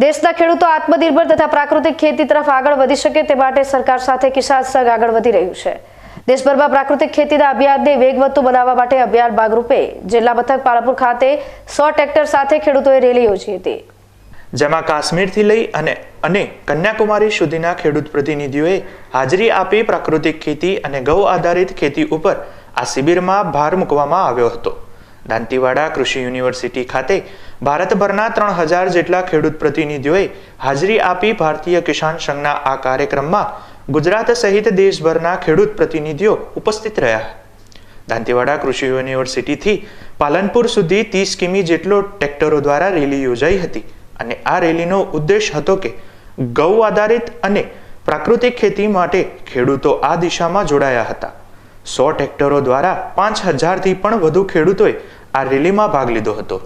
દેશના ખેડૂતો આત્મનિર્ભર તથા પ્રાકૃતિક ખેતી તરફ આગળ વધી શકે તે માટે સરકાર સાથે કિસાન સંઘ આગળ વધી રહ્યું છે. દેશભરમાં પ્રાકૃતિક ખેતીના અભિયાનને વેગવતું બનાવવા માટે અભિયાન ભાગરૂપે જિલ્લા મથક પાલનપુર ખાતે સો ટ્રેક્ટર સાથે ખેડૂતોએ રેલી યોજી હતી. જેમાં કાશ્મીરથી લઈ અને અને કન્યાકુમારી સુધીના ખેડૂત પ્રતિનિધિઓએ હાજરી આપી પ્રાકૃતિક ખેતી અને ગૌ આધારિત ખેતી ઉપર આ શિબિરમાં ભાર મૂકવામાં આવ્યો હતો. દાંતીવાડા કૃષિ યુનિવર્સિટી ખાતે ભારતભરના ત્રણ હજાર જેટલા ખેડૂત પ્રતિનિધિઓએ હાજરી આપી ભારતીય કિસાન સંઘના આ કાર્યક્રમમાં ગુજરાત સહિત દેશભરના ખેડૂત પ્રતિનિધિઓ ઉપસ્થિત રહ્યા. દાંતીવાડા કૃષિ યુનિવર્સિટીથી પાલનપુર સુધી ત્રીસ કિમી જેટલો ટ્રેક્ટરો દ્વારા રેલી યોજાઈ હતી અને આ રેલીનો ઉદ્દેશ હતો કે ગૌ આધારિત અને પ્રાકૃતિક ખેતી માટે ખેડૂતો આ દિશામાં જોડાયા હતા. સો ટ્રેક્ટરો દ્વારા પાંચ હજારથી પણ વધુ ખેડૂતોએ આ રેલીમાં ભાગ લીધો હતો.